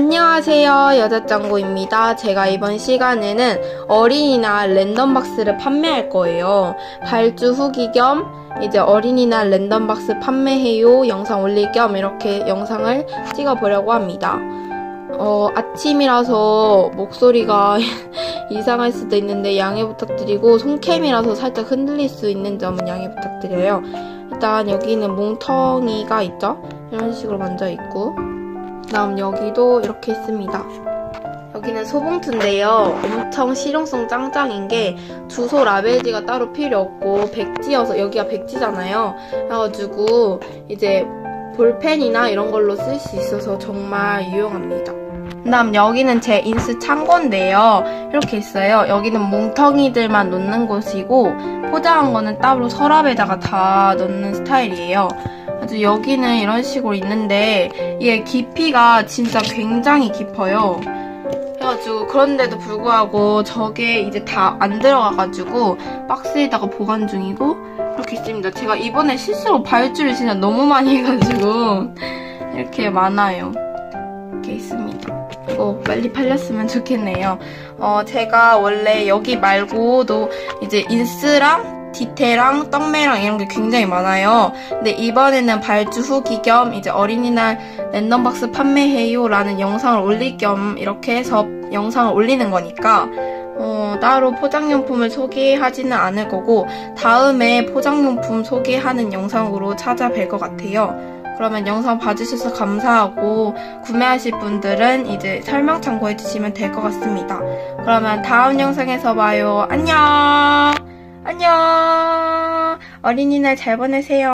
안녕하세요. 여자짱구입니다. 제가 이번 시간에는 어린이날 랜덤박스를 판매할 거예요. 발주 후기 겸 이제 어린이날 랜덤박스 판매해요 영상 올릴 겸 이렇게 영상을 찍어보려고 합니다. 어, 아침이라서 목소리가 이상할 수도 있는데 양해 부탁드리고 손캠이라서 살짝 흔들릴 수 있는 점은 양해 부탁드려요. 일단 여기는 뭉텅이가 있죠? 이런 식으로 먼저 있고 다음 여기도 이렇게 있습니다. 여기는 소봉투인데요. 엄청 실용성 짱짱인 게 주소 라벨지가 따로 필요 없고 백지여서 여기가 백지잖아요. 그래가지고 이제 볼펜이나 이런 걸로 쓸 수 있어서 정말 유용합니다. 그 다음 여기는 제 인스 창고인데요. 이렇게 있어요. 여기는 뭉텅이들만 놓는 곳이고 포장한 거는 따로 서랍에다가 다 넣는 스타일이에요. 아주 여기는 이런 식으로 있는데 이게 깊이가 진짜 굉장히 깊어요. 그래가지고 그런데도 불구하고 저게 이제 다 안 들어가가지고 박스에다가 보관 중이고 이렇게 있습니다. 제가 이번에 실수로 발주를 진짜 너무 많이 해가지고 이렇게 많아요. 이렇게 있습니다. 이거 빨리 팔렸으면 좋겠네요. 어, 제가 원래 여기 말고도 이제 인스랑 디테랑 떡메랑 이런 게 굉장히 많아요. 근데 이번에는 발주 후기 겸 이제 어린이날 랜덤박스 판매해요 라는 영상을 올릴 겸 이렇게 해서 영상을 올리는 거니까 어, 따로 포장용품을 소개하지는 않을 거고 다음에 포장용품 소개하는 영상으로 찾아뵐 것 같아요. 그러면 영상 봐주셔서 감사하고 구매하실 분들은 이제 설명 참고해 주시면 될 것 같습니다. 그러면 다음 영상에서 봐요. 안녕! 어린이날 잘 보내세요.